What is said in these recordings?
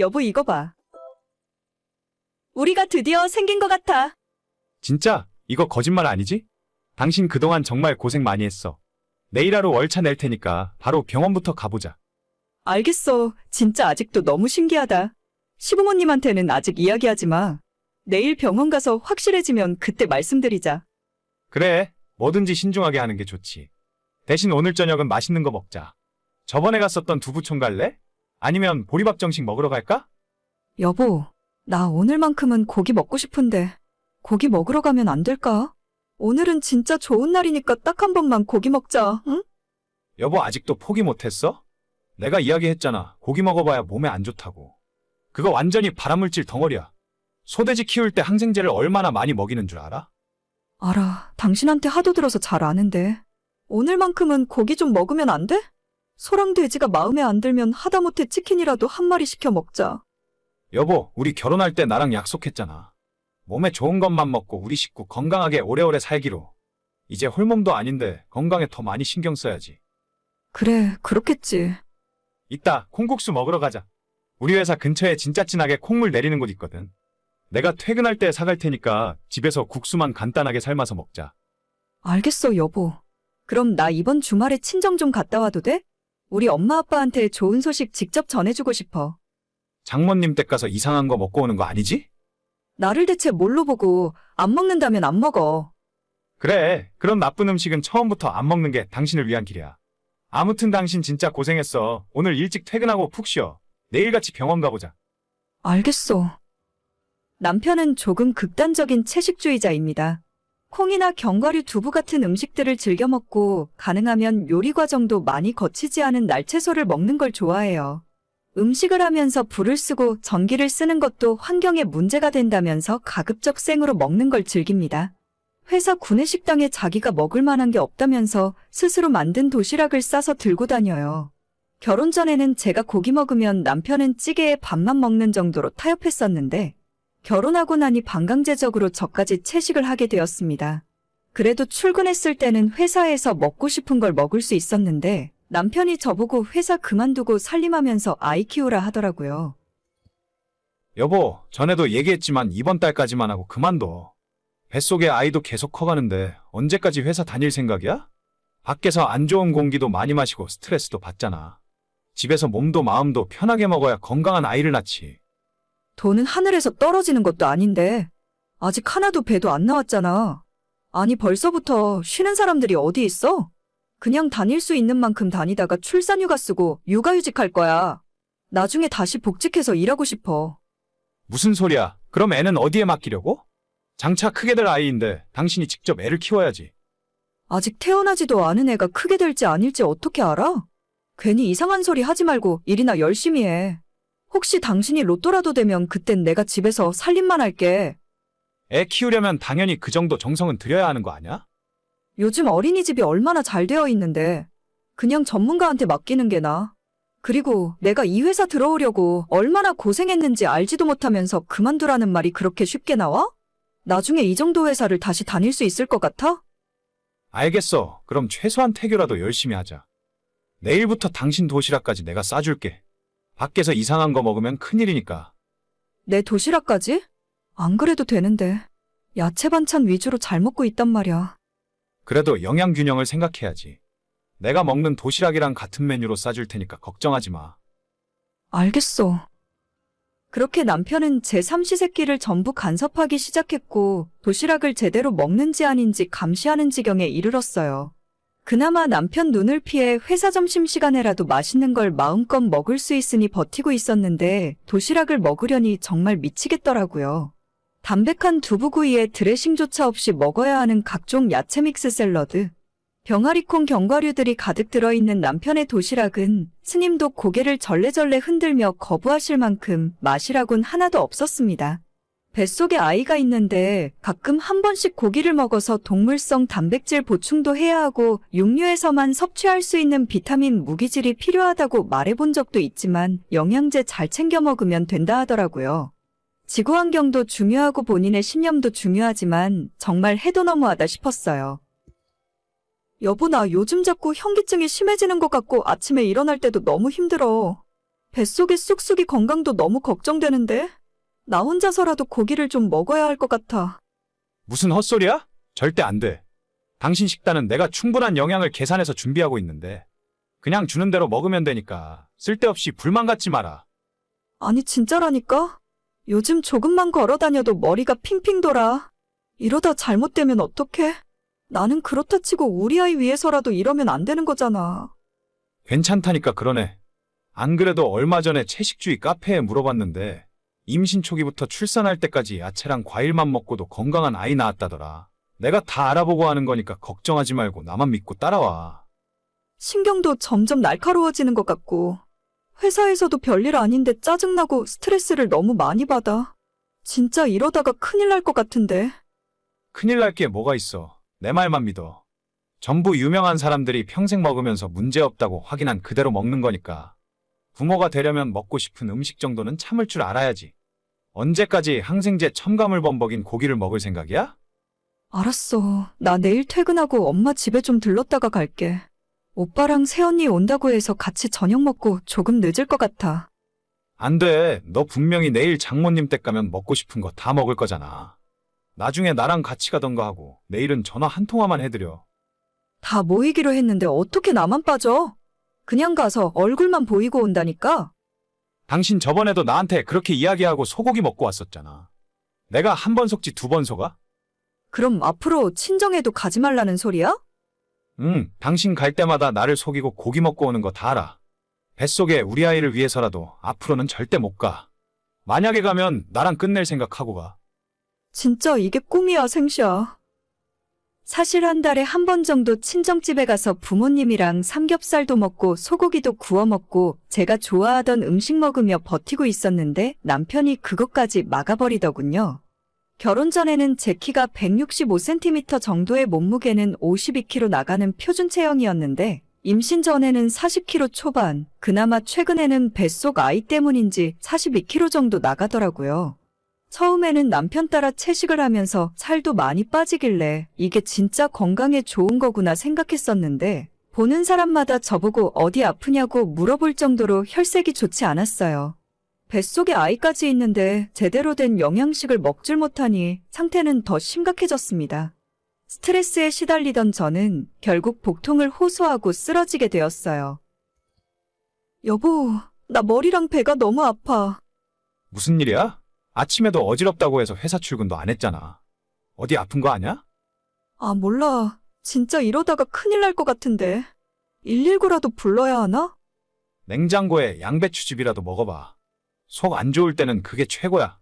여보 이거 봐. 우리가 드디어 생긴 것 같아. 진짜? 이거 거짓말 아니지? 당신 그동안 정말 고생 많이 했어. 내일 하루 월차 낼 테니까 바로 병원부터 가보자. 알겠어. 진짜 아직도 너무 신기하다. 시부모님한테는 아직 이야기하지 마. 내일 병원 가서 확실해지면 그때 말씀드리자. 그래, 뭐든지 신중하게 하는 게 좋지. 대신 오늘 저녁은 맛있는 거 먹자. 저번에 갔었던 두부촌 갈래? 아니면 보리밥 정식 먹으러 갈까? 여보, 나 오늘만큼은 고기 먹고 싶은데 고기 먹으러 가면 안 될까? 오늘은 진짜 좋은 날이니까 딱 한 번만 고기 먹자, 응? 여보 아직도 포기 못했어? 내가 이야기했잖아. 고기 먹어봐야 몸에 안 좋다고. 그거 완전히 발암물질 덩어리야. 소돼지 키울 때 항생제를 얼마나 많이 먹이는 줄 알아? 알아. 당신한테 하도 들어서 잘 아는데. 오늘만큼은 고기 좀 먹으면 안 돼? 소랑 돼지가 마음에 안 들면 하다못해 치킨이라도 한 마리 시켜 먹자. 여보, 우리 결혼할 때 나랑 약속했잖아. 몸에 좋은 것만 먹고 우리 식구 건강하게 오래오래 살기로. 이제 홀몸도 아닌데 건강에 더 많이 신경 써야지. 그래, 그렇겠지. 이따 콩국수 먹으러 가자. 우리 회사 근처에 진짜 진하게 콩물 내리는 곳 있거든. 내가 퇴근할 때 사갈 테니까 집에서 국수만 간단하게 삶아서 먹자. 알겠어, 여보. 그럼 나 이번 주말에 친정 좀 갔다 와도 돼? 우리 엄마 아빠한테 좋은 소식 직접 전해주고 싶어. 장모님 댁 가서 이상한 거 먹고 오는 거 아니지? 나를 대체 뭘로 보고 안 먹는다면 안 먹어. 그래, 그런 나쁜 음식은 처음부터 안 먹는 게 당신을 위한 길이야. 아무튼 당신 진짜 고생했어. 오늘 일찍 퇴근하고 푹 쉬어. 내일같이 병원 가보자. 알겠어. 남편은 조금 극단적인 채식주의자입니다. 콩이나 견과류 두부 같은 음식들을 즐겨 먹고 가능하면 요리 과정도 많이 거치지 않은 날채소를 먹는 걸 좋아해요. 음식을 하면서 불을 쓰고 전기를 쓰는 것도 환경에 문제가 된다면서 가급적 생으로 먹는 걸 즐깁니다. 회사 구내식당에 자기가 먹을 만한 게 없다면서 스스로 만든 도시락을 싸서 들고 다녀요. 결혼 전에는 제가 고기 먹으면 남편은 찌개에 밥만 먹는 정도로 타협했었는데 결혼하고 나니 반강제적으로 저까지 채식을 하게 되었습니다. 그래도 출근했을 때는 회사에서 먹고 싶은 걸 먹을 수 있었는데 남편이 저보고 회사 그만두고 살림하면서 아이 키우라 하더라고요. 여보, 전에도 얘기했지만 이번 달까지만 하고 그만둬. 뱃속에 아이도 계속 커가는데 언제까지 회사 다닐 생각이야? 밖에서 안 좋은 공기도 많이 마시고 스트레스도 받잖아. 집에서 몸도 마음도 편하게 먹어야 건강한 아이를 낳지. 돈은 하늘에서 떨어지는 것도 아닌데 아직 하나도 배도 안 나왔잖아. 아니 벌써부터 쉬는 사람들이 어디 있어? 그냥 다닐 수 있는 만큼 다니다가 출산휴가 쓰고 육아휴직 할 거야. 나중에 다시 복직해서 일하고 싶어. 무슨 소리야? 그럼 애는 어디에 맡기려고? 장차 크게 될 아이인데 당신이 직접 애를 키워야지. 아직 태어나지도 않은 애가 크게 될지 아닐지 어떻게 알아? 괜히 이상한 소리 하지 말고 일이나 열심히 해. 혹시 당신이 로또라도 되면 그땐 내가 집에서 살림만 할게. 애 키우려면 당연히 그 정도 정성은 들여야 하는 거 아니야? 요즘 어린이집이 얼마나 잘 되어 있는데 그냥 전문가한테 맡기는 게 나아. 그리고 내가 이 회사 들어오려고 얼마나 고생했는지 알지도 못하면서 그만두라는 말이 그렇게 쉽게 나와? 나중에 이 정도 회사를 다시 다닐 수 있을 것 같아? 알겠어. 그럼 최소한 태교라도 열심히 하자. 내일부터 당신 도시락까지 내가 싸줄게. 밖에서 이상한 거 먹으면 큰일이니까. 내 도시락까지? 안 그래도 되는데. 야채 반찬 위주로 잘 먹고 있단 말이야. 그래도 영양 균형을 생각해야지. 내가 먹는 도시락이랑 같은 메뉴로 싸줄 테니까 걱정하지 마. 알겠어. 그렇게 남편은 제 삼시세끼를 전부 간섭하기 시작했고 도시락을 제대로 먹는지 아닌지 감시하는 지경에 이르렀어요. 그나마 남편 눈을 피해 회사 점심시간에라도 맛있는 걸 마음껏 먹을 수 있으니 버티고 있었는데 도시락을 먹으려니 정말 미치겠더라고요. 담백한 두부구이에 드레싱조차 없이 먹어야 하는 각종 야채 믹스 샐러드, 병아리콩 견과류들이 가득 들어있는 남편의 도시락은 스님도 고개를 절레절레 흔들며 거부하실 만큼 맛이라곤 하나도 없었습니다. 뱃속에 아이가 있는데 가끔 한 번씩 고기를 먹어서 동물성 단백질 보충도 해야 하고 육류에서만 섭취할 수 있는 비타민 무기질이 필요하다고 말해본 적도 있지만 영양제 잘 챙겨 먹으면 된다 하더라고요. 지구 환경도 중요하고 본인의 신념도 중요하지만 정말 해도 너무하다 싶었어요. 여보, 나 요즘 자꾸 현기증이 심해지는 것 같고 아침에 일어날 때도 너무 힘들어. 뱃속의 쑥쑥이 건강도 너무 걱정되는데? 나 혼자서라도 고기를 좀 먹어야 할 것 같아. 무슨 헛소리야? 절대 안 돼. 당신 식단은 내가 충분한 영양을 계산해서 준비하고 있는데 그냥 주는 대로 먹으면 되니까 쓸데없이 불만 갖지 마라. 아니, 진짜라니까? 요즘 조금만 걸어 다녀도 머리가 핑핑 돌아. 이러다 잘못되면 어떡해? 나는 그렇다 치고 우리 아이 위해서라도 이러면 안 되는 거잖아. 괜찮다니까 그러네. 안 그래도 얼마 전에 채식주의 카페에 물어봤는데 임신 초기부터 출산할 때까지 야채랑 과일만 먹고도 건강한 아이 낳았다더라. 내가 다 알아보고 하는 거니까 걱정하지 말고 나만 믿고 따라와. 신경도 점점 날카로워지는 것 같고, 회사에서도 별일 아닌데 짜증나고 스트레스를 너무 많이 받아. 진짜 이러다가 큰일 날 것 같은데. 큰일 날 게 뭐가 있어. 내 말만 믿어. 전부 유명한 사람들이 평생 먹으면서 문제없다고 확인한 그대로 먹는 거니까. 부모가 되려면 먹고 싶은 음식 정도는 참을 줄 알아야지. 언제까지 항생제 첨가물 범벅인 고기를 먹을 생각이야? 알았어. 나 내일 퇴근하고 엄마 집에 좀 들렀다가 갈게. 오빠랑 새언니 온다고 해서 같이 저녁 먹고 조금 늦을 것 같아. 안 돼. 너 분명히 내일 장모님 댁 가면 먹고 싶은 거 다 먹을 거잖아. 나중에 나랑 같이 가던가 하고 내일은 전화 한 통화만 해드려. 다 모이기로 했는데 어떻게 나만 빠져? 그냥 가서 얼굴만 보이고 온다니까? 당신 저번에도 나한테 그렇게 이야기하고 소고기 먹고 왔었잖아. 내가 한 번 속지 두 번 속아? 그럼 앞으로 친정에도 가지 말라는 소리야? 응, 당신 갈 때마다 나를 속이고 고기 먹고 오는 거 다 알아. 뱃속에 우리 아이를 위해서라도 앞으로는 절대 못 가. 만약에 가면 나랑 끝낼 생각하고 가. 진짜 이게 꿈이야, 생시야. 사실 한 달에 한 번 정도 친정집에 가서 부모님이랑 삼겹살도 먹고 소고기도 구워 먹고 제가 좋아하던 음식 먹으며 버티고 있었는데 남편이 그것까지 막아버리더군요. 결혼 전에는 제 키가 165cm 정도의 몸무게는 52kg 나가는 표준 체형이었는데 임신 전에는 40kg 초반, 그나마 최근에는 뱃속 아이 때문인지 42kg 정도 나가더라고요. 처음에는 남편 따라 채식을 하면서 살도 많이 빠지길래 이게 진짜 건강에 좋은 거구나 생각했었는데 보는 사람마다 저보고 어디 아프냐고 물어볼 정도로 혈색이 좋지 않았어요. 뱃속에 아이까지 있는데 제대로 된 영양식을 먹질 못하니 상태는 더 심각해졌습니다. 스트레스에 시달리던 저는 결국 복통을 호소하고 쓰러지게 되었어요. 여보, 나 머리랑 배가 너무 아파. 무슨 일이야? 아침에도 어지럽다고 해서 회사 출근도 안 했잖아. 어디 아픈 거 아냐? 아, 몰라. 진짜 이러다가 큰일 날 것 같은데. 119라도 불러야 하나? 냉장고에 양배추즙이라도 먹어봐. 속 안 좋을 때는 그게 최고야.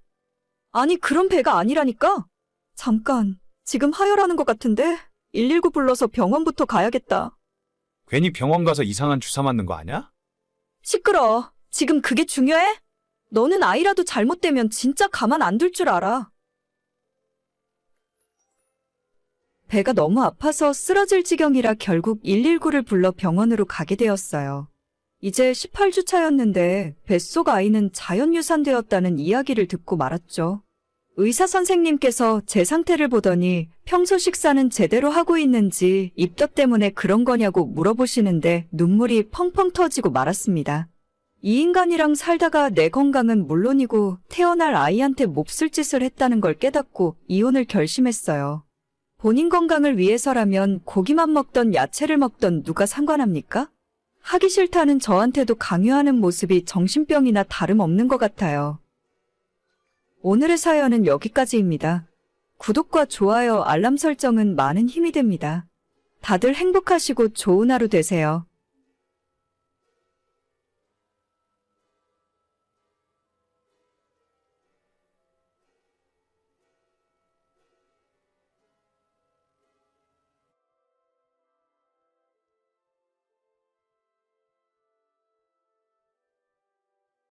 아니, 그런 배가 아니라니까? 잠깐, 지금 하혈하는 것 같은데? 119 불러서 병원부터 가야겠다. 괜히 병원 가서 이상한 주사 맞는 거 아냐? 시끄러. 지금 그게 중요해? 너는 아이라도 잘못되면 진짜 가만 안 둘 줄 알아. 배가 너무 아파서 쓰러질 지경이라 결국 119를 불러 병원으로 가게 되었어요. 이제 18주 차였는데 뱃속 아이는 자연유산되었다는 이야기를 듣고 말았죠. 의사 선생님께서 제 상태를 보더니 평소 식사는 제대로 하고 있는지 입덧 때문에 그런 거냐고 물어보시는데 눈물이 펑펑 터지고 말았습니다. 이 인간이랑 살다가 내 건강은 물론이고 태어날 아이한테 몹쓸 짓을 했다는 걸 깨닫고 이혼을 결심했어요. 본인 건강을 위해서라면 고기만 먹던 야채를 먹던 누가 상관합니까? 하기 싫다는 저한테도 강요하는 모습이 정신병이나 다름없는 것 같아요. 오늘의 사연은 여기까지입니다. 구독과 좋아요, 알람 설정은 많은 힘이 됩니다. 다들 행복하시고 좋은 하루 되세요.